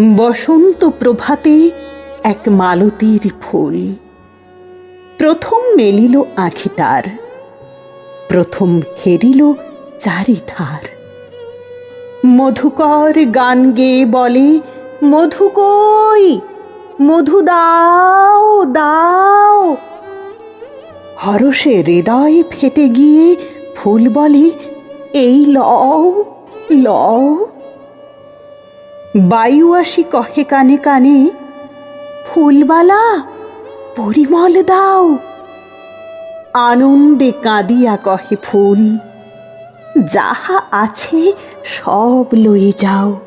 বসন্ত প্রভাতে এক মালতীর ফুল। প্রথম মেলিল আঁখি তার, প্রথম হেরিল চারিধার। মধুকর গান গেয়ে বলে, মধু কই? মধু দাও দাও। হরষে হৃদয় ফেটে গিয়ে ফুল বলে, এই লও লও। বায়ু আসি কহে কানে কানে, ফুলবালা, পরিমল দাও। আনন্দে কাঁদিয়া কহে ফুল, যাহা আছে সব লয়ে যাও।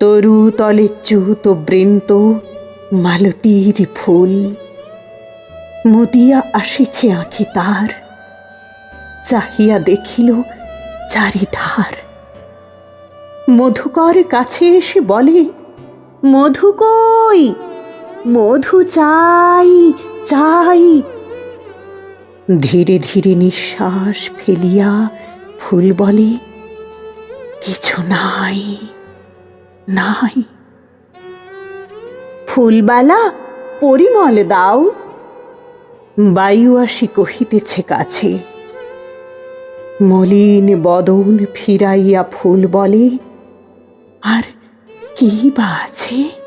তরু তলে চ্যুত বৃন্ত মালতীর ফুল, মুদিয়া আসিছে আঁখি তার, চাহিয়া দেখিল চারিধার। মধুকর কাছে এসে বলে, মধু কই? মধু চাই চাই। ধীরে ধীরে নিঃশ্বাস ফেলিয়া ফুল বলে, কিছু নাই নাই। ফুলবালা, পরিমল দাও। বায়ু আসি কহিতেছে কাছে। মলিন বদন ফিরাইয়া ফুল বলে আর কি বা আছে?